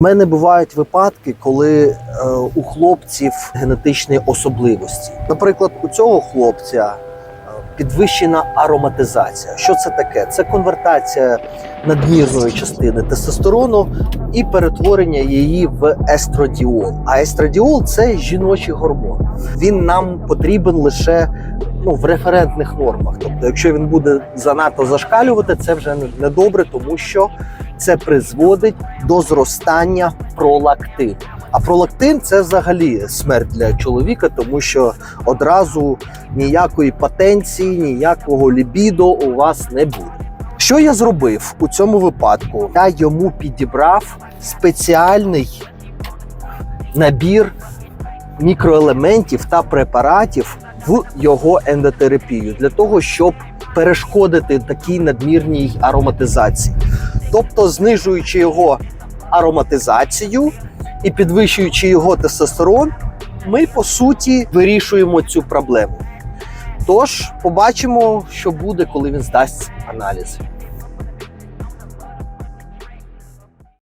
У мене бувають випадки, коли е, у хлопців генетичні особливості. Наприклад, у цього хлопця е, підвищена ароматизація. Що це таке? Це конвертація надмірної частини тестостерону і перетворення її в естрадіол. А естрадіол це жіночий гормон. Він нам потрібен лише ну, в референтних нормах. Тобто, якщо він буде занадто зашкалювати, це вже не- добре, тому що це призводить до зростання пролактину. А пролактин це взагалі смерть для чоловіка, тому що одразу ніякої потенції, ніякого лібідо у вас не буде. Що я зробив у цьому випадку? Я йому підібрав спеціальний набір мікроелементів та препаратів в його ендотерапію для того, щоб перешкодити такій надмірній ароматизації. Тобто, знижуючи його ароматизацію і підвищуючи його тестостерон, ми по суті вирішуємо цю проблему. Тож побачимо, що буде, коли він здасть аналізи.